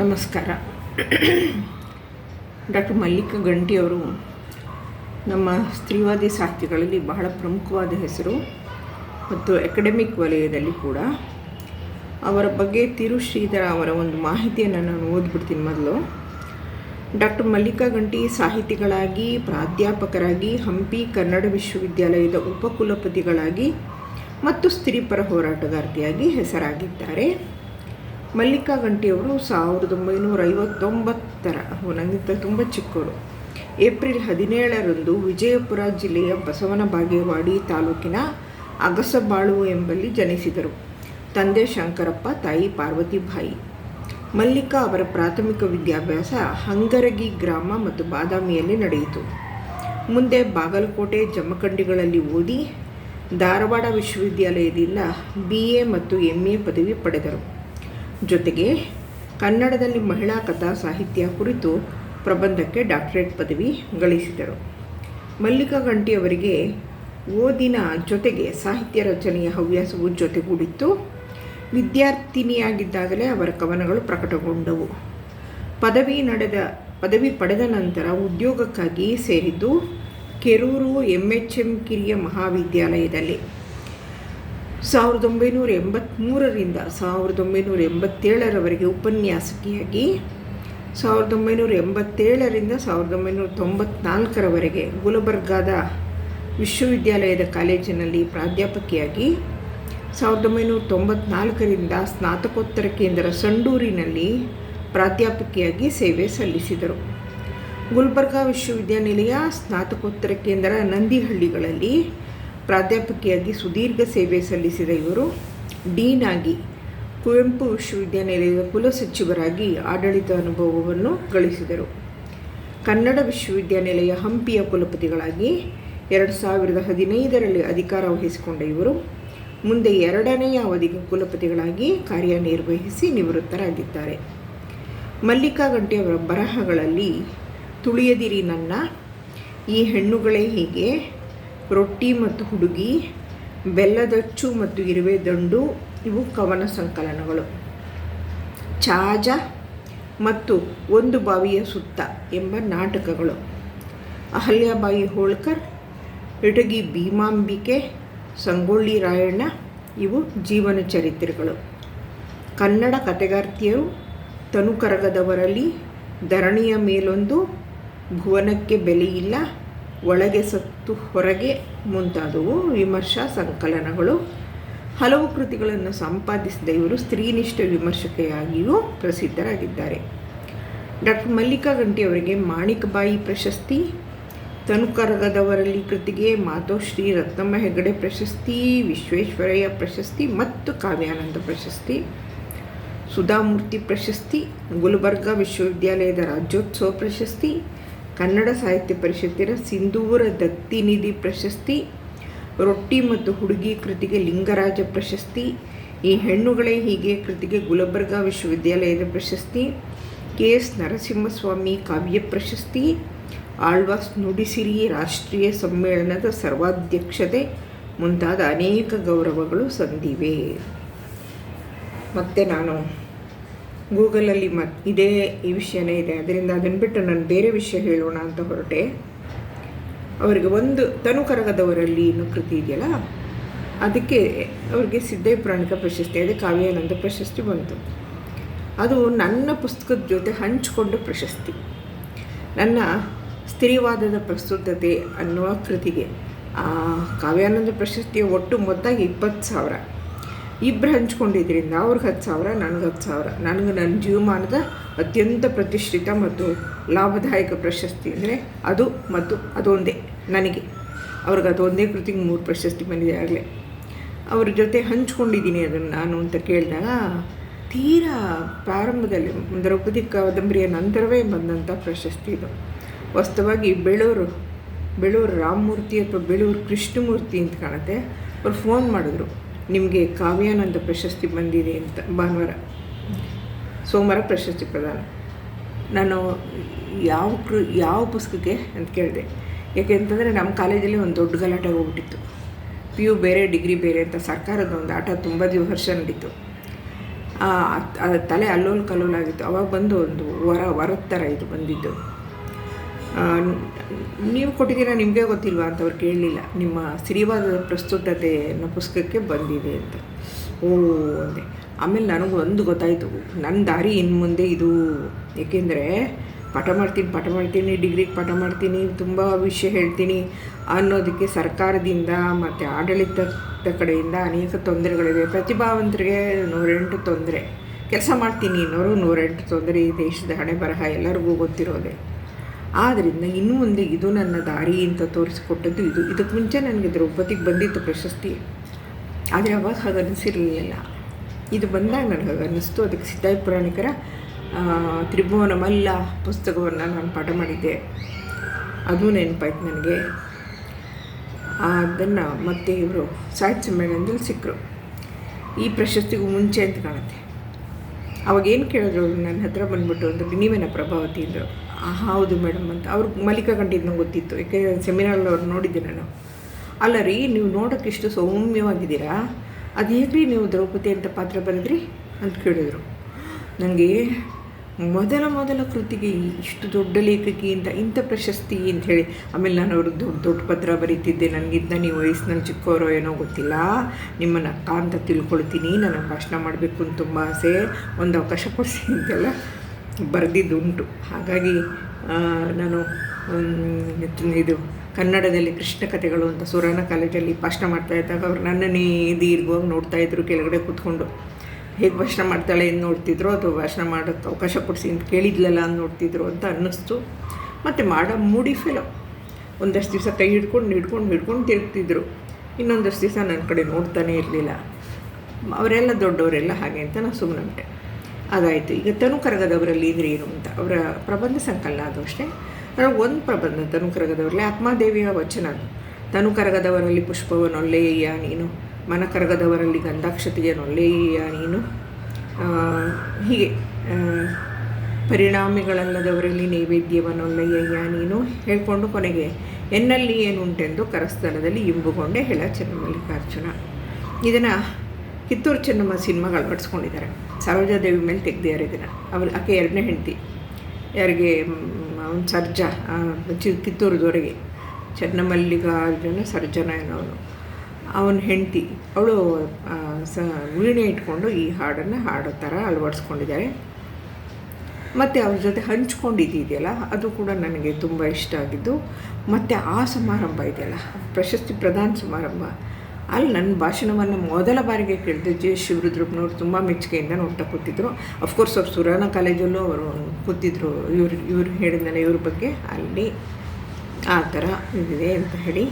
ನಮಸ್ಕಾರ. ಡಾಕ್ಟರ್ ಮಲ್ಲಿಕಾ ಗಂಟಿಯವರು ನಮ್ಮ ಸ್ತ್ರೀವಾದಿ ಸಾಹಿತ್ಯಗಳಲ್ಲಿ ಬಹಳ ಪ್ರಮುಖವಾದ ಹೆಸರು ಮತ್ತು ಅಕಾಡೆಮಿಕ್ ವಲಯದಲ್ಲಿ ಕೂಡ. ಅವರ ಬಗ್ಗೆ ತಿರು ಶ್ರೀಧರ ಅವರ ಒಂದು ಮಾಹಿತಿಯನ್ನು ನಾನು ಓದ್ಬಿಡ್ತೀನಿ ಮೊದಲು. ಡಾಕ್ಟರ್ ಮಲ್ಲಿಕಾ ಗಂಟಿ ಸಾಹಿತಿಗಳಾಗಿ, ಪ್ರಾಧ್ಯಾಪಕರಾಗಿ, ಹಂಪಿ ಕನ್ನಡ ವಿಶ್ವವಿದ್ಯಾಲಯದ ಉಪಕುಲಪತಿಗಳಾಗಿ ಮತ್ತು ಸ್ತ್ರೀಪರ ಹೋರಾಟಗಾರ್ತಿಯಾಗಿ ಹೆಸರಾಗಿದ್ದಾರೆ. ಮಲ್ಲಿಕಾ ಗಂಟಿಯವರು ಸಾವಿರದ ಒಂಬೈನೂರ ಐವತ್ತೊಂಬತ್ತರ ನನಗಿಂತ ತುಂಬ ಚಿಕ್ಕವರು ಏಪ್ರಿಲ್ ಹದಿನೇಳರಂದು ವಿಜಯಪುರ ಜಿಲ್ಲೆಯ ಬಸವನ ಬಾಗೇವಾಡಿ ತಾಲೂಕಿನ ಅಗಸಬಾಳು ಎಂಬಲ್ಲಿ ಜನಿಸಿದರು. ತಂದೆ ಶಂಕರಪ್ಪ, ತಾಯಿ ಪಾರ್ವತಿಬಾಯಿ. ಮಲ್ಲಿಕಾ ಅವರ ಪ್ರಾಥಮಿಕ ವಿದ್ಯಾಭ್ಯಾಸ ಹಂಗರಗಿ ಗ್ರಾಮ ಮತ್ತು ಬಾದಾಮಿಯಲ್ಲಿ ನಡೆಯಿತು. ಮುಂದೆ ಬಾಗಲಕೋಟೆ, ಜಮಖಂಡಿಗಳಲ್ಲಿ ಓದಿ ಧಾರವಾಡ ವಿಶ್ವವಿದ್ಯಾಲಯದಿಂದ ಬಿ ಎ ಮತ್ತು ಎಂ ಎ ಪದವಿ ಪಡೆದರು. ಜೊತೆಗೆ ಕನ್ನಡದಲ್ಲಿ ಮಹಿಳಾ ಕಥಾ ಸಾಹಿತ್ಯ ಕುರಿತು ಪ್ರಬಂಧಕ್ಕೆ ಡಾಕ್ಟರೇಟ್ ಪದವಿ ಗಳಿಸಿದರು. ಮಲ್ಲಿಕಾ ಗಂಟಿಯವರಿಗೆ ಓದಿನ ಜೊತೆಗೆ ಸಾಹಿತ್ಯ ರಚನೆಯ ಹವ್ಯಾಸವು ಜೊತೆಗೂಡಿತ್ತು. ವಿದ್ಯಾರ್ಥಿನಿಯಾಗಿದ್ದಾಗಲೇ ಅವರ ಕವನಗಳು ಪ್ರಕಟಗೊಂಡವು. ಪದವಿ ನಡೆದ, ಪದವಿ ಪಡೆದ ನಂತರ ಉದ್ಯೋಗಕ್ಕಾಗಿ ಸೇರಿದ್ದು ಕೆರೂರು ಎಂ ಎಚ್ ಎಂ ಕಿರಿಯ ಮಹಾವಿದ್ಯಾಲಯದಲ್ಲಿ. ಸಾವಿರದ ಒಂಬೈನೂರ ಎಂಬತ್ತ್ಮೂರರಿಂದ ಸಾವಿರದ ಒಂಬೈನೂರ ಎಂಬತ್ತೇಳರವರೆಗೆ ಉಪನ್ಯಾಸಕಿಯಾಗಿ ಸಾವಿರದ ಒಂಬೈನೂರ ಎಂಬತ್ತೇಳರಿಂದ ಸಾವಿರದ ಒಂಬೈನೂರ ತೊಂಬತ್ನಾಲ್ಕರವರೆಗೆ ಗುಲಬರ್ಗಾದ ವಿಶ್ವವಿದ್ಯಾಲಯದ ಕಾಲೇಜಿನಲ್ಲಿ ಪ್ರಾಧ್ಯಾಪಕಿಯಾಗಿ, ಸಾವಿರದ ಒಂಬೈನೂರ ತೊಂಬತ್ನಾಲ್ಕರಿಂದ ಸ್ನಾತಕೋತ್ತರ ಕೇಂದ್ರ ಸಂಡೂರಿನಲ್ಲಿ ಪ್ರಾಧ್ಯಾಪಕಿಯಾಗಿ ಸೇವೆ ಸಲ್ಲಿಸಿದರು. ಗುಲ್ಬರ್ಗಾ ವಿಶ್ವವಿದ್ಯಾನಿಲಯ ಸ್ನಾತಕೋತ್ತರ ಕೇಂದ್ರ ನಂದಿಹಳ್ಳಿಗಳಲ್ಲಿ ಪ್ರಾಧ್ಯಾಪಕಿಯಾಗಿ ಸುದೀರ್ಘ ಸೇವೆ ಸಲ್ಲಿಸಿದ ಇವರು ಡೀನ್ ಆಗಿ ಕುವೆಂಪು ವಿಶ್ವವಿದ್ಯಾನಿಲಯದ ಕುಲಸಚಿವರಾಗಿ ಆಡಳಿತ ಅನುಭವವನ್ನು ಗಳಿಸಿದರು. ಕನ್ನಡ ವಿಶ್ವವಿದ್ಯಾನಿಲಯ ಹಂಪಿಯ ಕುಲಪತಿಗಳಾಗಿ ಎರಡು ಸಾವಿರದ ಹದಿನೈದರಲ್ಲಿ ಅಧಿಕಾರ ವಹಿಸಿಕೊಂಡ ಇವರು ಮುಂದೆ ಎರಡನೆಯ ಅವಧಿಗೆ ಕುಲಪತಿಗಳಾಗಿ ಕಾರ್ಯನಿರ್ವಹಿಸಿ ನಿವೃತ್ತರಾಗಿದ್ದಾರೆ. ಮಲ್ಲಿಕಾ ಗಂಟೆಯವರ ಬರಹಗಳಲ್ಲಿ ತುಳಿಯದಿರಿ ನನ್ನ, ಈ ಹೆಣ್ಣುಗಳೇ ಹೀಗೆ ರೊಟ್ಟಿ ಮತ್ತು ಹುಡುಗಿ ಬೆಲ್ಲದಚ್ಚು ಮತ್ತು ಇರುವೆ ದಂಡು, ಇವು ಕವನ ಸಂಕಲನಗಳು. ಚಾಜ ಮತ್ತು ಒಂದು ಬಾವಿಯ ಸುತ್ತ ಎಂಬ ನಾಟಕಗಳು. ಅಹಲ್ಯಾಬಾಯಿ ಹೋಳ್ಕರ್ ಇಟಗಿ ಭೀಮಾಂಬಿಕೆ, ಸಂಗೊಳ್ಳಿ ರಾಯಣ್ಣ, ಇವು ಜೀವನ ಚರಿತ್ರೆಗಳು. ಕನ್ನಡ ಕತೆಗಾರ್ತಿಯರು ತನುಕರಗದವರಲ್ಲಿ ಧರಣಿಯ ಮೇಲೊಂದು ಭುವನಕ್ಕೆ ಬೆಲೆಯಿಲ್ಲ ಒಳಗೆ ಸತ್ತು ಹೊರಗೆ ಮುಂತಾದವು ವಿಮರ್ಶಾ ಸಂಕಲನಗಳು. ಹಲವು ಕೃತಿಗಳನ್ನು ಸಂಪಾದಿಸಿದ ಇವರು ಸ್ತ್ರೀನಿಷ್ಠ ವಿಮರ್ಶಕೆಯಾಗಿಯೂ ಪ್ರಸಿದ್ಧರಾಗಿದ್ದಾರೆ. ಡಾಕ್ಟರ್ ಮಲ್ಲಿಕಾ ಗಂಟಿಯವರಿಗೆ ಮಾಣಿಕಬಾಯಿ ಪ್ರಶಸ್ತಿ, ತನುಕರಗದವರಲ್ಲಿ ಕೃತಿಗೆ ಮಾತೋಶ್ರೀ ರತ್ನಮ್ಮ ಹೆಗಡೆ ಪ್ರಶಸ್ತಿ, ವಿಶ್ವೇಶ್ವರಯ್ಯ ಪ್ರಶಸ್ತಿ ಮತ್ತು ಕಾವ್ಯಾನಂದ ಪ್ರಶಸ್ತಿ, ಸುಧಾಮೂರ್ತಿ ಪ್ರಶಸ್ತಿ, ಗುಲ್ಬರ್ಗಾ ವಿಶ್ವವಿದ್ಯಾಲಯದ ರಾಜ್ಯೋತ್ಸವ ಪ್ರಶಸ್ತಿ ಕನ್ನಡ ಸಾಹಿತ್ಯ ಪರಿಷತ್ತಿನ ಸಿಂಧೂರ ದತ್ತಿನಿಧಿ ಪ್ರಶಸ್ತಿ, ರೊಟ್ಟಿ ಮತ್ತು ಹುಡುಗಿ ಕೃತಿಗೆ ಲಿಂಗರಾಜ ಪ್ರಶಸ್ತಿ, ಈ ಹೆಣ್ಣುಗಳೇ ಹೀಗೆ ಕೃತಿಗೆ ಗುಲಬರ್ಗಾ ವಿಶ್ವವಿದ್ಯಾಲಯದ ಪ್ರಶಸ್ತಿ ಕೆ ಎಸ್ ನರಸಿಂಹಸ್ವಾಮಿ ಕಾವ್ಯ ಪ್ರಶಸ್ತಿ, ಆಳ್ವಾಸ್ ನುಡಿಸಿರಿ ರಾಷ್ಟ್ರೀಯ ಸಮ್ಮೇಳನದ ಸರ್ವಾಧ್ಯಕ್ಷತೆ ಮುಂತಾದ ಅನೇಕ ಗೌರವಗಳು ಸಂದಿವೆ. ಮತ್ತು ನಾನು ಗೂಗಲಲ್ಲಿ ಮತ್ ಇದೇ ಈ ವಿಷಯನೇ ಇದೆ. ಅದರಿಂದ ಅದನ್ನು ಬಿಟ್ಟು ನಾನು ಬೇರೆ ವಿಷಯ ಹೇಳೋಣ ಅಂತ ಹೊರಟೆ. ಅವರಿಗೆ ಒಂದು ತನು ಕರಗದವರಲ್ಲಿ ಇನ್ನೂ ಕೃತಿ ಇದೆಯಲ್ಲ, ಅದಕ್ಕೆ ಅವರಿಗೆ ಸಿದ್ಧೇ ಪ್ರಾಣಿಕ ಪ್ರಶಸ್ತಿ, ಅದೇ ಕಾವ್ಯಾನಂದ ಪ್ರಶಸ್ತಿ ಬಂತು. ಅದು ನನ್ನ ಪುಸ್ತಕದ ಜೊತೆ ಹಂಚಿಕೊಂಡ ಪ್ರಶಸ್ತಿ. ನನ್ನ ಸ್ತ್ರೀವಾದದ ಪ್ರಸ್ತುತತೆ ಅನ್ನುವ ಕೃತಿಗೆ ಆ ಕಾವ್ಯಾನಂದ ಪ್ರಶಸ್ತಿಯ ಒಟ್ಟು ಮೊತ್ತ ಇಪ್ಪತ್ತು ಸಾವಿರ. ಇಬ್ಬರು ಹಂಚ್ಕೊಂಡಿದ್ದರಿಂದ ಅವ್ರಿಗೆ ಹತ್ತು ಸಾವಿರ, ನನಗೆ ಹತ್ತು ಸಾವಿರ. ನನಗೆ ನನ್ನ ಜೀವಮಾನದ ಅತ್ಯಂತ ಪ್ರತಿಷ್ಠಿತ ಮತ್ತು ಲಾಭದಾಯಕ ಪ್ರಶಸ್ತಿ ಅಂದರೆ ಅದು ಮತ್ತು ಅದೊಂದೇ ನನಗೆ. ಅವ್ರಿಗೆ ಅದೊಂದೇ ಕೃತಿಗೆ ಮೂರು ಪ್ರಶಸ್ತಿ ಬಂದಿದೆ ಆಗಲೇ. ಅವ್ರ ಜೊತೆ ಹಂಚ್ಕೊಂಡಿದ್ದೀನಿ ಅದನ್ನು ನಾನು ಅಂತ ಕೇಳಿದಾಗ, ತೀರಾ ಪ್ರಾರಂಭದಲ್ಲಿ ದ್ರೌಪದಿ ಕಾದಂಬರಿಯ ನಂತರವೇ ಬಂದಂಥ ಪ್ರಶಸ್ತಿ ಇದು. ವಾಸ್ತವವಾಗಿ ಬೆಳೂರು ಬೆಳೂರು ರಾಮಮೂರ್ತಿ ಅಥವಾ ಬೆಳೂರು ಕೃಷ್ಣಮೂರ್ತಿ ಅಂತ ಕಾಣುತ್ತೆ. ಅವ್ರು ಫೋನ್ ಮಾಡಿದ್ರು. ನಿಮಗೆ ಕಾವ್ಯಾನಂದ ಪ್ರಶಸ್ತಿ ಬಂದಿದೆ ಅಂತ, ಭಾನುವಾರ. ಸೋಮವಾರ ಪ್ರಶಸ್ತಿ ಪ್ರದಾನ. ನಾನು ಯಾವ ಕೃ, ಯಾವ ಪುಸ್ತಕಕ್ಕೆ ಅಂತ ಕೇಳಿದೆ. ಯಾಕೆಂತಂದರೆ ನಮ್ಮ ಕಾಲೇಜಲ್ಲಿ ಒಂದು ದೊಡ್ಡ ಗಲಾಟೆ ಹೋಗ್ಬಿಟ್ಟಿತ್ತು ಪಿ ಯು ಬೇರೆ, ಡಿಗ್ರಿ ಬೇರೆ ಅಂತ ಸರ್ಕಾರದ ಒಂದು ಆಟ ತುಂಬ ದಿವಸ ವರ್ಷ ನಡೀತು ತಲೆ ಅಲ್ಲೋಲ್ ಕಲ್ಲೋಲಾಗಿತ್ತು ಅವಾಗ ಬಂದು ಒಂದು ವರ, ವರದ ಥರ ಇದು ಬಂದಿದ್ದು. ನೀವು ಕೊಟ್ಟಿದ್ದೀರಾ ನಿಮಗೆ ಗೊತ್ತಿಲ್ವಾ ಅಂತ ಅವ್ರು ಕೇಳಲಿಲ್ಲ. ನಿಮ್ಮ ಸ್ತ್ರೀವಾದ ಪ್ರಸ್ತುತತೆ ಅನ್ನೋ ಪುಸ್ತಕಕ್ಕೆ ಬಂದಿದೆ ಅಂತ. ಓ, ಅಂದೆ. ಆಮೇಲೆ ನನಗೆ ಒಂದು ಗೊತ್ತಾಯಿತು. ನನ್ನ ದಾರಿ ಇನ್ನು ಮುಂದೆ ಇದು. ಏಕೆಂದರೆ ಪಾಠ ಮಾಡ್ತೀನಿ ಪಾಠ ಮಾಡ್ತೀನಿ, ಡಿಗ್ರಿಗೆ ಪಾಠ ಮಾಡ್ತೀನಿ, ತುಂಬ ವಿಷಯ ಹೇಳ್ತೀನಿ ಅನ್ನೋದಕ್ಕೆ ಸರ್ಕಾರದಿಂದ ಮತ್ತು ಆಡಳಿತದ ಕಡೆಯಿಂದ ಅನೇಕ ತೊಂದರೆಗಳಿವೆ. ಪ್ರತಿಭಾವಂತರಿಗೆ ನೂರೆಂಟು ತೊಂದರೆ. ಕೆಲಸ ಮಾಡ್ತೀನಿ ಅನ್ನೋರು ನೂರೆಂಟು ತೊಂದರೆ ಈ ದೇಶದ ಹಣೆ ಬರಹ ಎಲ್ಲರಿಗೂ ಗೊತ್ತಿರೋದೆ. ಆದ್ದರಿಂದ ಇನ್ನೂ ಮುಂದೆ ಇದು ನನ್ನ ದಾರಿ ಅಂತ ತೋರಿಸಿಕೊಟ್ಟದ್ದು ಇದು. ಇದಕ್ಕೆ ಮುಂಚೆ ನನಗೆ ದ್ರೌಪದಿಗೆ ಬಂದಿತ್ತು ಪ್ರಶಸ್ತಿ. ಆದರೆ ಅವಾಗ ಹಾಗೆ ಅನಿಸಿರಲಿಲ್ಲ. ಇದು ಬಂದಾಗ ನನಗೆ ಹಾಗೆ ಅನ್ನಿಸ್ತು. ಅದಕ್ಕೆ ಸಿದ್ಧಾಯ ಪುರಾಣಿಕರ ತ್ರಿಭುವನ ಮಲ್ಲ ಪುಸ್ತಕವನ್ನು ನಾನು ಪಾಠ ಮಾಡಿದ್ದೆ. ಅದು ನೆನಪಾಯ್ತು ನನಗೆ. ಅದನ್ನು ಮತ್ತೆ ಇವರು ಸಾಹಿತ್ಯ ಸಮ್ಮೇಳನದಲ್ಲಿ ಸಿಕ್ಕರು ಈ ಪ್ರಶಸ್ತಿಗೂ ಮುಂಚೆ ಅಂತ ಕಾಣುತ್ತೆ. ಅವಾಗೇನು ಕೇಳಿದ್ರು ನನ್ನ ಹತ್ರ ಬಂದ್ಬಿಟ್ಟು ಒಂದು ನೀವೇನ ಪ್ರಭಾವತಿ? ಅಂದರು. ಹೌದು ಮೇಡಮ್ ಅಂತ. ಅವ್ರು ಮಲ್ಲಿಕಾ ಕಂಡಿದ್ದು ನಂಗೆ ಗೊತ್ತಿತ್ತು. ಯಾಕೆಂದರೆ ಸೆಮಿನಾರಲ್ಲಿ ಅವ್ರು ನೋಡಿದ್ದೆ ನಾನು. ಅಲ್ಲ ರೀ, ನೀವು ನೋಡೋಕ್ಕೆ ಇಷ್ಟು ಸೌಮ್ಯವಾಗಿದ್ದೀರಾ? ಅದು ಹೇಗ್ರಿ ನೀವು ದ್ರೌಪದಿ ಅಂತ ಪಾತ್ರ ಬರೆದ್ರಿ ಅಂತ ಕೇಳಿದರು. ನನಗೆ ಮೊದಲ ಮೊದಲ ಕೃತಿಗೆ ಇಷ್ಟು ದೊಡ್ಡ ಲೇಖಕಿ ಅಂತ, ಇಂಥ ಪ್ರಶಸ್ತಿ ಅಂತ ಹೇಳಿ. ಆಮೇಲೆ ನಾನು ಅವರು ದೊಡ್ಡ ದೊಡ್ಡ ಪತ್ರ ಬರೀತಿದ್ದೆ. ನನಗಿಂತ ನೀವು ವಯಸ್ಸಿನಲ್ಲಿ ಚಿಕ್ಕವರೋ ಏನೋ ಗೊತ್ತಿಲ್ಲ. ನಿಮ್ಮನ್ನು ಅಕ್ಕ ಅಂತ ತಿಳ್ಕೊಳ್ತೀನಿ. ನನಗೆ ಭಾಷಣ ಮಾಡಬೇಕು ಅಂತ ತುಂಬ ಆಸೆ. ಒಂದು ಅವಕಾಶ ಕೊಡಿಸಿ ಅಂತೆಲ್ಲ. ಬರೆದಿದ್ದುಂಟು. ಹಾಗಾಗಿ ನಾನು ಇದು ಕನ್ನಡದಲ್ಲಿ ಕೃಷ್ಣ ಕಥೆಗಳು ಅಂತ ಸುರಾನ ಕಾಲೇಜಲ್ಲಿ ಭಾಷಣ ಮಾಡ್ತಾ ಇದ್ದಾಗ ಅವ್ರು ನನ್ನನ್ನೇ ದೀರ್ಘವಾಗಿ ನೋಡ್ತಾ ಇದ್ರು, ಕೆಳಗಡೆ ಕೂತ್ಕೊಂಡು. ಹೇಗೆ ಭಾಷಣ ಮಾಡ್ತಾಳೆ ಏನು ನೋಡ್ತಿದ್ರು, ಅಥವಾ ಭಾಷಣ ಮಾಡೋಕ್ಕೆ ಅವಕಾಶ ಕೊಡಿಸಿ ಅಂತ ಕೇಳಿದ್ಲಲ್ಲ ಅಂತ ನೋಡ್ತಿದ್ರು ಅಂತ ಅನ್ನಿಸ್ತು. ಮತ್ತು ಮಾಡೋ ಮೂಡಿ ಫೆಲೋ ಒಂದಷ್ಟು ದಿವಸ ಕೈ ಹಿಡ್ಕೊಂಡು ಹಿಡ್ಕೊಂಡು ಹಿಡ್ಕೊಂಡು ತಿರುಗ್ತಿದ್ರು. ಇನ್ನೊಂದಷ್ಟು ದಿವಸ ನನ್ನ ಕಡೆ ನೋಡ್ತಾನೇ ಇರಲಿಲ್ಲ. ಅವರೆಲ್ಲ ದೊಡ್ಡವರೆಲ್ಲ ಹಾಗೆ ಅಂತ ನಾನು ಸುಮ್ಮನೆ ಅದಾಯಿತು. ಈಗ ತನು ಕರಗದವರಲ್ಲಿ ಇದ್ರೆ ಏನು ಅಂತ. ಅವರ ಪ್ರಬಂಧ ಸಂಕಲನ ಅದು ಅಷ್ಟೇ. ಅದರ ಒಂದು ಪ್ರಬಂಧ ತನು ಕರಗದವರಲ್ಲಿ ಆತ್ಮಾದೇವಿಯ ವಚನ ಅದು. ತನು ಕರಗದವರಲ್ಲಿ ಪುಷ್ಪವನ್ನೊಲ್ಲೆಯ ನೀನು. ಮನ ಕರಗದವರಲ್ಲಿ ಗಂಧಾಕ್ಷತೆಯನ್ನೊಲ್ಲೆಯ ನೀನು. ಹೀಗೆ. ಪರಿಣಾಮಿಗಳಲ್ಲದವರಲ್ಲಿ ನೈವೇದ್ಯವನ್ನೊಲ್ಲೆಯ್ಯ ನೀನು. ಹೇಳಿಕೊಂಡು ಕೊನೆಗೆ, ಎನ್ನಲ್ಲಿ ಏನುಂಟೆಂದು ಕರಸ್ಥಲದಲ್ಲಿ ಇಂಬುಗೊಂಡೆ ಹೇಳ ಚೆನ್ನಮಲ್ಲಿಕಾರ್ಜುನ. ಇದನ್ನು ಕಿತ್ತೂರು ಚೆನ್ನಮ್ಮ ಸಿನಿಮಾಗಳು ಅಳವಡಿಸ್ಕೊಂಡಿದ್ದಾರೆ ಸರೋಜಾದೇವಿ ಮೇಲೆ ತೆಗ್ದಿದ್ದಾರೆ ಇದನ್ನು ಅವ್ರು ಆಕೆ ಎರಡನೇ ಹೆಂಡತಿ. ಯಾರಿಗೆ? ಅವನು ಸರ್ಜಾ ಚಿ, ಕಿತ್ತೂರದವರೆಗೆ. ಚನ್ನಮಲ್ಲಿಗಾರ್ಜುನ ಸರ್ಜನ ಏನೋನು ಅವನ. ಹೆಂಡತಿ. ಅವಳು ಸ, ವೀಣೆ ಇಟ್ಕೊಂಡು ಈ ಹಾಡನ್ನು ಹಾಡೋ ಥರ ಅಳವಡಿಸ್ಕೊಂಡಿದ್ದಾರೆ. ಮತ್ತು ಅವ್ರ ಜೊತೆ ಹಂಚ್ಕೊಂಡಿದ್ದಿದೆಯಲ್ಲ ಅದು ಕೂಡ ನನಗೆ ತುಂಬ ಇಷ್ಟ ಆಗಿದ್ದು, ಮತ್ತು ಆ ಸಮಾರಂಭ ಇದೆಯಲ್ಲ, ಪ್ರಶಸ್ತಿ ಪ್ರಧಾನ ಸಮಾರಂಭ. ಅಲ್ಲಿ ನನ್ನ ಭಾಷಣವನ್ನು ಮೊದಲ ಬಾರಿಗೆ ಕೇಳಿದೆ ಜೆ ಶಿವರುದ್ರಪ್ಪನವ್ರು ತುಂಬ ಮೆಚ್ಚುಗೆಯಿಂದ ನೋಡ್ತಾ ಕೂತಿದ್ರು. ಅಫ್ಕೋರ್ಸ್ ಅವ್ರು ಸುರಾನ ಕಾಲೇಜಲ್ಲೂ ಅವರು ಕೂತಿದ್ರು. ಇವ್ರು ಇವ್ರು ಹೇಳಿದ್ನಲ್ಲ, ಇವ್ರ ಬಗ್ಗೆ ಅಲ್ಲಿ ಆ ಥರ ಇದಿದೆ ಅಂತ ಹೇಳಿ.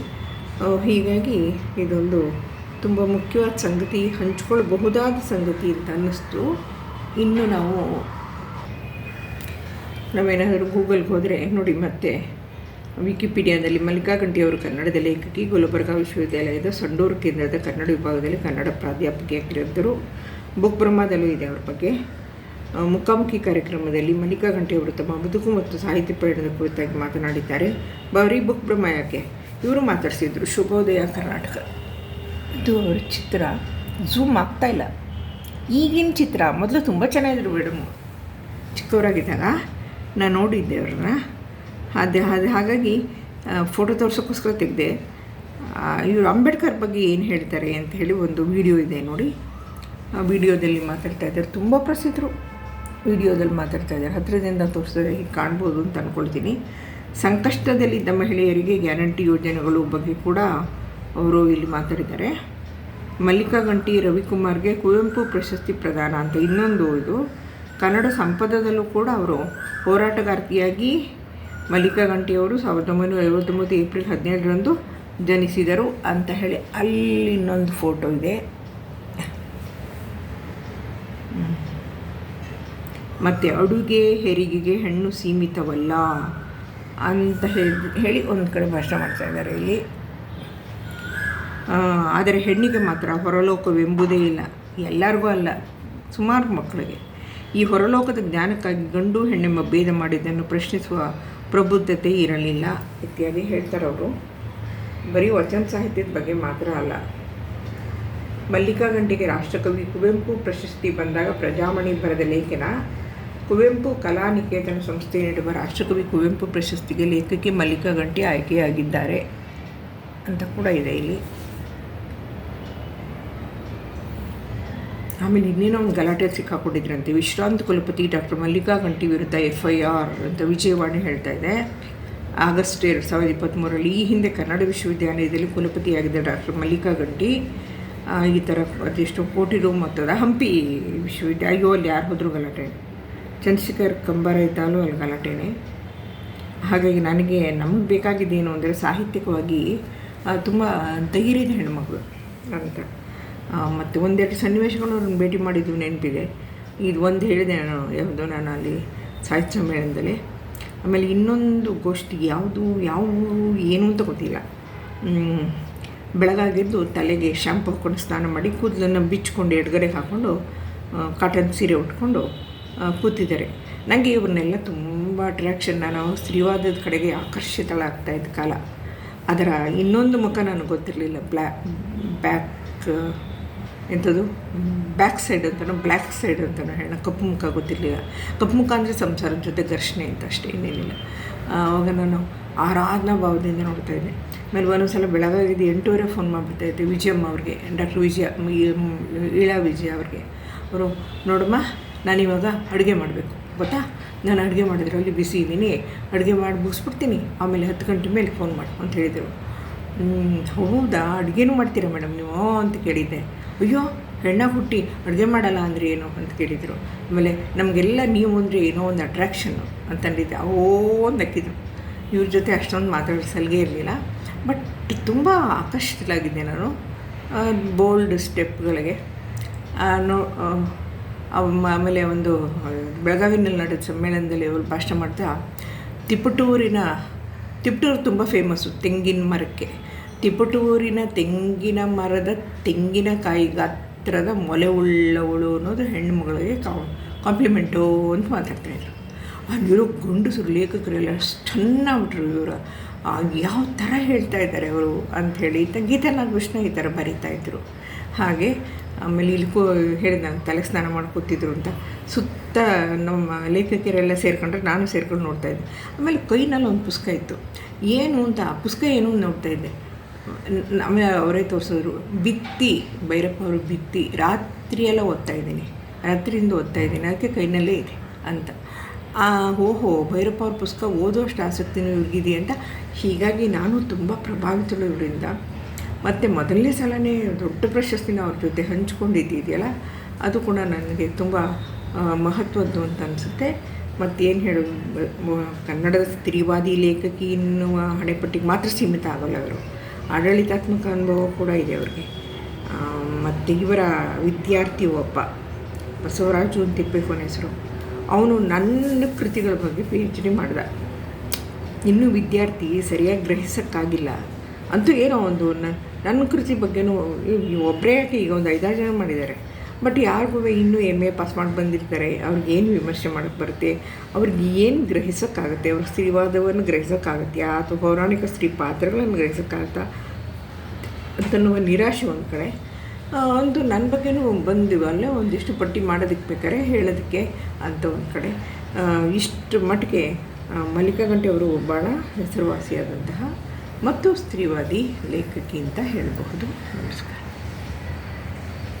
ಹೀಗಾಗಿ ಇದೊಂದು ತುಂಬ ಮುಖ್ಯವಾದ ಸಂಗತಿ, ಹಂಚ್ಕೊಳ್ಬಹುದಾದ ಸಂಗತಿ ಅಂತ ಅನ್ನಿಸ್ತು. ಇನ್ನು ನಾವು ನಾವೇನಾದರೂ ಗೂಗಲ್ಗೆ ಹೋದರೆ ನೋಡಿ ಮತ್ತೆ ವಿಕಿಪೀಡಿಯಾದಲ್ಲಿ ಮಲ್ಲಿಕಾ ಗಂಟಿಯವರು ಕನ್ನಡದ ಲೇಖಕಿ ಗುಲ್ಬರ್ಗಾ ವಿಶ್ವವಿದ್ಯಾಲಯದ ಸಂಡೂರು ಕೇಂದ್ರದ ಕನ್ನಡ ವಿಭಾಗದಲ್ಲಿ ಕನ್ನಡ ಪ್ರಾಧ್ಯಾಪಕಿಯಾಗಿದ್ದರು ಬುಕ್ ಬ್ರಹ್ಮದಲ್ಲೂ ಇದೆ ಅವ್ರ ಬಗ್ಗೆ. ಮುಖಾಮುಖಿ ಕಾರ್ಯಕ್ರಮದಲ್ಲಿ ಮಲ್ಲಿಕಾ ಅವರು ತಮ್ಮ ಬದುಕು ಮತ್ತು ಸಾಹಿತ್ಯ ಪಯಣದ ಕುರಿತಾಗಿ ಮಾತನಾಡಿದ್ದಾರೆ. ಬರೀ ಬುಕ್ ಬ್ರಹ್ಮ ಯಾಕೆ? ಇವರು ಮಾತಾಡಿಸಿದ್ರು ಶುಭೋದಯ ಕರ್ನಾಟಕ. ಇದು ಅವರ ಚಿತ್ರ. ಝೂಮ್ ಆಗ್ತಾ ಇಲ್ಲ. ಈಗಿನ ಚಿತ್ರ ಮೊದಲು ತುಂಬ ಚೆನ್ನಾಗಿದ್ರು ಮೇಡಮ್ ಚಿಕ್ಕವರಾಗಿದ್ದಾಗ ನಾನು ನೋಡಿದ್ದೆ ಅವ್ರನ್ನ. ಅದೇ, ಅದು ಹಾಗಾಗಿ ಫೋಟೋ ತೋರಿಸೋಕ್ಕೋಸ್ಕರ ತೆಗೆದೆ. ಇವರು ಅಂಬೇಡ್ಕರ್ ಬಗ್ಗೆ ಏನು ಹೇಳ್ತಾರೆ ಅಂತ ಹೇಳಿ ಒಂದು ವಿಡಿಯೋ ಇದೆ ನೋಡಿ. ಆ ವಿಡಿಯೋದಲ್ಲಿ ಮಾತಾಡ್ತಾ ಇದ್ದಾರೆ. ತುಂಬ ಪ್ರಸಿದ್ಧರು. ವಿಡಿಯೋದಲ್ಲಿ ಮಾತಾಡ್ತಾ ಇದ್ದಾರೆ. ಹತ್ತಿರದಿಂದ ತೋರಿಸಿದ್ರೆ ಹೀಗೆ ಕಾಣ್ಬೋದು ಅಂತ ಅಂದ್ಕೊಳ್ತೀನಿ ಸಂಕಷ್ಟದಲ್ಲಿದ್ದ ಮಹಿಳೆಯರಿಗೆ ಗ್ಯಾರಂಟಿ ಯೋಜನೆಗಳು ಬಗ್ಗೆ ಕೂಡ ಅವರು ಇಲ್ಲಿ ಮಾತಾಡಿದ್ದಾರೆ. ಮಲ್ಲಿಕಾ ಗಂಟಿ ರವಿಕುಮಾರ್ಗೆ ಕುವೆಂಪು ಪ್ರಶಸ್ತಿ ಪ್ರದಾನ ಅಂತ ಇನ್ನೊಂದು ಇದು. ಕನ್ನಡ ಸಂಪದದಲ್ಲೂ ಕೂಡ ಅವರು ಹೋರಾಟಗಾರ್ತಿಯಾಗಿ ಮಲ್ಲಿಕಾ ಗಂಟಿಯವರು ಸಾವಿರದ ಒಂಬೈನೂರ ಐವತ್ತೊಂಬತ್ತು ಏಪ್ರಿಲ್ ಹದಿನೇಳರಂದು ಜನಿಸಿದರು ಅಂತ ಹೇಳಿ ಅಲ್ಲಿ ಇನ್ನೊಂದು ಫೋಟೋ ಇದೆ. ಮತ್ತು ಅಡುಗೆ ಹೆರಿಗೆಗೆ ಹೆಣ್ಣು ಸೀಮಿತವಲ್ಲ ಅಂತ ಹೇಳಿ ಹೇಳಿ ಒಂದು ಕಡೆ ಭಾಷಣ ಮಾಡ್ತಾ ಇದ್ದಾರೆ ಇಲ್ಲಿ. ಆದರೆ ಹೆಣ್ಣಿಗೆ ಮಾತ್ರ ಹೊರಲೋಕವೆಂಬುದೇ ಇಲ್ಲ. ಎಲ್ಲರಿಗೂ ಅಲ್ಲ, ಸುಮಾರು ಮಕ್ಕಳಿಗೆ. ಈ ಹೊರಲೋಕದ ಜ್ಞಾನಕ್ಕಾಗಿ ಗಂಡು ಹೆಣ್ಣೆಂಬ ಭೇದ ಮಾಡಿದ್ದನ್ನು ಪ್ರಶ್ನಿಸುವ ಪ್ರಬುದ್ಧತೆ ಇರಲಿಲ್ಲ ಇತ್ಯಾದಿ ಹೇಳ್ತಾರೆ ಅವರು. ಬರೀ ವಚನ ಸಾಹಿತ್ಯದ ಬಗ್ಗೆ ಮಾತ್ರ ಅಲ್ಲ. ಮಲ್ಲಿಕಾ ರಾಷ್ಟ್ರಕವಿ ಕುವೆಂಪು ಪ್ರಶಸ್ತಿ ಬಂದಾಗ ಪ್ರಜಾಮಣಿ ಬರೆದ ಲೇಖನ, ಕುವೆಂಪು ಕಲಾನಿಕೇತನ ಸಂಸ್ಥೆ ನೀಡುವ ರಾಷ್ಟ್ರಕವಿ ಕುವೆಂಪು ಪ್ರಶಸ್ತಿಗೆ ಲೇಖಕಿ ಮಲ್ಲಿಕಾ ಗಂಟಿ ಆಯ್ಕೆಯಾಗಿದ್ದಾರೆ ಅಂತ ಕೂಡ ಇದೆ ಇಲ್ಲಿ. ಆಮೇಲೆ ಇನ್ನೇನೋ ಒಂದು ಗಲಾಟೆ ಸಿಕ್ಕಾಕೊಂಡಿದ್ರಂತೆ. ವಿಶ್ರಾಂತ ಕುಲಪತಿ ಡಾಕ್ಟರ್ ಮಲ್ಲಿಕಾ ಗಂಟಿ ವಿರುದ್ಧ ಎಫ್ ಐ ಆರ್ ಅಂತ ವಿಜಯವಾಣಿ ಹೇಳ್ತಾ ಇದೆ. ಆಗಸ್ಟ್ ಎರಡು ಸಾವಿರದ ಇಪ್ಪತ್ತ್ಮೂರರಲ್ಲಿ ಈ ಹಿಂದೆ ಕನ್ನಡ ವಿಶ್ವವಿದ್ಯಾಲಯದಲ್ಲಿ ಕುಲಪತಿಯಾಗಿದ್ದ ಡಾಕ್ಟರ್ ಮಲ್ಲಿಕಾ ಗಂಟಿ ಈ ಥರ ಅದೆಷ್ಟೋ ಕೋಟಿ ರೂಮ್ ಮೊತ್ತದ ಹಂಪಿ ವಿಶ್ವವಿದ್ಯಾಲಯ ಅಯ್ಯೋ, ಅಲ್ಲಿ ಯಾರು ಹೋದರೂ ಗಲಾಟೆ. ಚಂದ್ರಶೇಖರ್ ಕಂಬಾರ ಇದ್ದಾಲೂ ಅಲ್ಲಿ ಗಲಾಟೆನೇ. ಹಾಗಾಗಿ ನನಗೆ ನಮಗೆ ಬೇಕಾಗಿದ್ದೇನು ಅಂದರೆ ಸಾಹಿತ್ಯಿಕವಾಗಿ ತುಂಬ ಧೈರ್ಯದ ಹೆಣ್ಮಗಳು ಅಂತ. ಮತ್ತು ಒಂದೆರಡು ಸನ್ನಿವೇಶಗಳು ಅವ್ರನ್ನ ಭೇಟಿ ಮಾಡಿದ್ದು ನೆನಪಿದೆ. ಇದು ಒಂದು ಹೇಳಿದೆ ನಾನು, ಯಾವುದೋ ನಾನು ಅಲ್ಲಿ ಸಾಹಿತ್ಯ ಸಮ್ಮೇಳನದಲ್ಲಿ. ಆಮೇಲೆ ಇನ್ನೊಂದು ಗೋಷ್ಠಿ ಯಾವುದು, ಯಾವ ಏನು ಅಂತ ಗೊತ್ತಿಲ್ಲ. ಬೆಳಗಾಗಿದ್ದು ತಲೆಗೆ ಶಾಂಪು ಹಾಕ್ಕೊಂಡು ಸ್ನಾನ ಮಾಡಿ ಕೂದಲನ್ನು ಬಿಚ್ಕೊಂಡು ಎಡಗಡೆಗೆ ಹಾಕ್ಕೊಂಡು ಕಾಟನ್ ಸೀರೆ ಉಟ್ಕೊಂಡು ಕೂತಿದ್ದಾರೆ. ನನಗೆ ಇವ್ರನ್ನೆಲ್ಲ ತುಂಬ ಅಟ್ರ್ಯಾಕ್ಷನ್ ನಾನು ಸ್ತ್ರೀವಾದದ ಕಡೆಗೆ ಆಕರ್ಷಿತಳಾಗ್ತಾ ಇದ್ದ ಕಾಲ. ಅದರ ಇನ್ನೊಂದು ಮುಖ ನನಗೆ ಗೊತ್ತಿರಲಿಲ್ಲ. ಬ್ಲ್ಯಾ ಬ್ಯಾಕ್ ಎಂಥದ್ದು? ಬ್ಯಾಕ್ ಸೈಡ್ ಅಂತನೋ, ಬ್ಲ್ಯಾಕ್ ಸೈಡ್ ಅಂತನೋ ಹೇಳೋಣ. ಕಪ್ಪು ಮುಖ ಗೊತ್ತಿರಲಿಲ್ಲ. ಕಪ್ಪು ಮುಖ ಅಂದರೆ ಸಂಸಾರದ ಜೊತೆ ಘರ್ಷಣೆ ಅಂತ ಅಷ್ಟೇ, ಇನ್ನೇನಿಲ್ಲ. ಆವಾಗ ನಾನು ಆರಾಧನಾ ಭಾವದಿಂದ ನೋಡ್ತಾ ಇದ್ದೆ. ಆಮೇಲೆ ಒಂದೊಂದು ಸಲ ಬೆಳಗಾಗಿದ್ದು ಎಂಟೂವರೆ ಫೋನ್ ಮಾಡಿಬಿಡ್ತಾ ಇದ್ದೆ ವಿಜಯಮ್ಮ ಅವ್ರಿಗೆ ಡಾಕ್ಟರ್ ವಿಜಯ ಇಳಾ ವಿಜಯ ಅವ್ರಿಗೆ. ಅವರು, ನೋಡಮ್ಮ, ನಾನಿವಾಗ ಅಡುಗೆ ಮಾಡಬೇಕು. ಗೊತ್ತಾ? ನಾನು ಅಡುಗೆ ಮಾಡಿದ್ರಲ್ಲಿ ಬಿಸಿ ಇದ್ದೀನಿ ಅಡುಗೆ ಮಾಡಿ ಮುಗಿಸ್ಬಿಡ್ತೀನಿ. ಆಮೇಲೆ ಹತ್ತು ಗಂಟೆ ಮೇಲೆ ಫೋನ್ ಮಾಡು ಅಂತ ಹೇಳಿದರು. ಹೌದಾ? ಅಡುಗೆನೂ ಮಾಡ್ತೀರಾ ಮೇಡಮ್ ನೀವು? ಅಂತ ಕೇಳಿದ್ದೆ. ಅಯ್ಯೋ, ಹೆಣ್ಣ ಹುಟ್ಟಿ ಅಡುಗೆ ಮಾಡಲ್ಲ ಅಂದರೆ ಏನು ಅಂತ ಕೇಳಿದರು. ಆಮೇಲೆ ನಮಗೆಲ್ಲ ನೀವು ಅಂದರೆ ಏನೋ ಒಂದು ಅಟ್ರ್ಯಾಕ್ಷನ್ನು ಅಂತಂದಿದ್ದೆ ಓ ನಕ್ಕಿದ್ರು ಇವ್ರ ಜೊತೆ ಅಷ್ಟೊಂದು ಮಾತಾಡೋ ಸಲಿಗೆ ಇರಲಿಲ್ಲ. ಬಟ್ ತುಂಬ ಆಕರ್ಷಿತಲಾಗಿದ್ದೆ ನಾನು. ಬೋಲ್ಡ್ ಸ್ಟೆಪ್ಗಳಿಗೆ ನೋ ಆಮೇಲೆ ಒಂದು ಬೆಳಗಾವಿನಲ್ಲಿ ನಡೆದ ಸಮ್ಮೇಳನದಲ್ಲಿ ಅವರು ಭಾಷಣ ಮಾಡ್ತಾ, ತಿಪಟೂರಿನ, ತಿಪಟೂರು ತುಂಬ ಫೇಮಸ್ಸು ತೆಂಗಿನ ಮರಕ್ಕೆ. ತಿಪಟೂರಿನ ತೆಂಗಿನ ಮರದ ತೆಂಗಿನಕಾಯಿ ಗಾತ್ರದ ಮೊಲೆ ಉಳ್ಳವಳು ಅನ್ನೋದು ಹೆಣ್ಣು ಮಗಳಿಗೆ ಕಾಂಪ್ಲಿಮೆಂಟು ಅಂತ ಮಾತಾಡ್ತಾಯಿದ್ರು ಅಲ್ಲಿರೋ ಗಂಡಸರು, ಲೇಖಕರೆಲ್ಲ ಚೆನ್ನಾಗ್ಬಿಟ್ರು ಇವರು. ಯಾವ ಥರ ಹೇಳ್ತಾ ಇದ್ದಾರೆ ಅವರು ಅಂಥೇಳಿ ಗೀತಾ ನಾಗಕೃಷ್ಣ ಈ ಥರ ಬರೀತಾ ಇದ್ರು. ಹಾಗೆ ಆಮೇಲೆ ಇಲ್ಲಿ ಕೂ, ಹೇಳಿದ ತಲೆ ಸ್ನಾನ ಮಾಡಿ ಕೂತಿದ್ರು ಅಂತ ಸುತ್ತ ನಮ್ಮ ಲೇಖಕಿಯರೆಲ್ಲ ಸೇರ್ಕೊಂಡ್ರೆ ನಾನು ಸೇರ್ಕೊಂಡು ನೋಡ್ತಾಯಿದ್ದೆ ಆಮೇಲೆ ಕೈನಲ್ಲಿ ಒಂದು ಪುಸ್ತಕ ಇತ್ತು. ಏನು ಅಂತ, ಆ ಪುಸ್ತಕ ಏನು ನೋಡ್ತಾಯಿದ್ದೆ ಆಮೇಲೆ ಅವರೇ ತೋರಿಸಿದ್ರು. ಬಿತ್ತಿ, ಭೈರಪ್ಪ ಅವರು ಬಿತ್ತಿ, ರಾತ್ರಿಯೆಲ್ಲ ಓದ್ತಾ ಇದ್ದೀನಿ. ರಾತ್ರಿಯಿಂದ ಓದ್ತಾ ಇದ್ದೀನಿ. ಅದಕ್ಕೆ ಕೈನಲ್ಲೇ ಇದೆ ಅಂತ. ಓಹೋ, ಭೈರಪ್ಪ ಅವ್ರ ಪುಸ್ತಕ ಓದೋಷ್ಟು ಆಸಕ್ತಿನೂ ಇವ್ರಿಗಿದೆ ಅಂತ. ಹೀಗಾಗಿ ನಾನು ತುಂಬ ಪ್ರಭಾವಿತಳು ಇವರಿಂದ. ಮತ್ತು ಮೊದಲನೇ ಸಲನೇ ದೊಡ್ಡ ಪ್ರಶಸ್ತಿನ ಅವ್ರ ಜೊತೆ ಹಂಚ್ಕೊಂಡಿದ್ದಿದೆಯಲ್ಲ ಅದು ಕೂಡ ನನಗೆ ತುಂಬ ಮಹತ್ವದ್ದು ಅಂತ ಅನಿಸುತ್ತೆ. ಮತ್ತೇನು ಹೇಳೋದು ಬ- ಕನ್ನಡದ ಸ್ತ್ರೀವಾದಿ ಲೇಖಕಿ ಎನ್ನುವ ಹಣೆಪಟ್ಟಿಗೆ ಮಾತ್ರ ಸೀಮಿತ ಆಗೋಲ್ಲ ಅವರು. ಆಡಳಿತಾತ್ಮಕ ಅನುಭವ ಕೂಡ ಇದೆ ಅವ್ರಿಗೆ. ಮತ್ತು ಇವರ ವಿದ್ಯಾರ್ಥಿ ಒಬ್ಬ, ಬಸವರಾಜು ಅಂತ ಅವನ ಹೆಸರು. ಅವನು ನನ್ನ ಕೃತಿಗಳ ಬಗ್ಗೆ ಪಿ ಎಚ್ ಡಿ ಮಾಡ್ದ. ಇನ್ನೂ ವಿದ್ಯಾರ್ಥಿ ಸರಿಯಾಗಿ ಗ್ರಹಿಸೋಕ್ಕಾಗಿಲ್ಲ. ಅಂತೂ ಏನೋ ಒಂದು ನನ್ನ ಕೃತಿ ಬಗ್ಗೆನೂ ಒಬ್ಬರೇ ಯಾಕೆ ಈಗ ಒಂದು ಐದಾರು ಜನ ಮಾಡಿದ್ದಾರೆ. ಬಟ್ ಯಾರಿಗೂ ಇನ್ನೂ ಎಂ ಎ ಪಾಸ್ ಮಾಡಿ ಬಂದಿರ್ತಾರೆ, ಅವ್ರಿಗೆ ಏನು ವಿಮರ್ಶೆ ಮಾಡೋಕ್ಕೆ ಬರುತ್ತೆ, ಅವ್ರಿಗೆ ಏನು ಗ್ರಹಿಸೋಕ್ಕಾಗುತ್ತೆ, ಅವ್ರ ಸ್ತ್ರೀವಾದವನ್ನು ಗ್ರಹಿಸೋಕ್ಕಾಗತ್ತಾ ಅಥವಾ ಪೌರಾಣಿಕ ಸ್ತ್ರೀ ಪಾತ್ರಗಳನ್ನು ಗ್ರಹಿಸೋಕ್ಕಾಗತ್ತಾ ಅಂತನ್ನುವ ನಿರಾಶೆ ಒಂದು ಕಡೆ. ಒಂದು ನನ್ನ ಬಗ್ಗೆನೂ ಬಂದಿವಲ್ಲೇ ಒಂದಿಷ್ಟು ಪಟ್ಟಿ ಮಾಡೋದಕ್ಕೆ ಬೇಕಾದ್ರೆ ಹೇಳೋದಕ್ಕೆ ಅಂತ ಒಂದು ಕಡೆ. ಇಷ್ಟು ಮಟ್ಟಿಗೆ ಮಲ್ಲಿಕಾ ಗಂಟೆ ಅವರು ಭಾಳ ಹೆಸರುವಾಸಿಯಾದಂತಹ ಮತ್ತು ಸ್ತ್ರೀವಾದಿ ಲೇಖಕಿ ಅಂತ ಹೇಳಬಹುದು. ನಮಸ್ಕಾರ.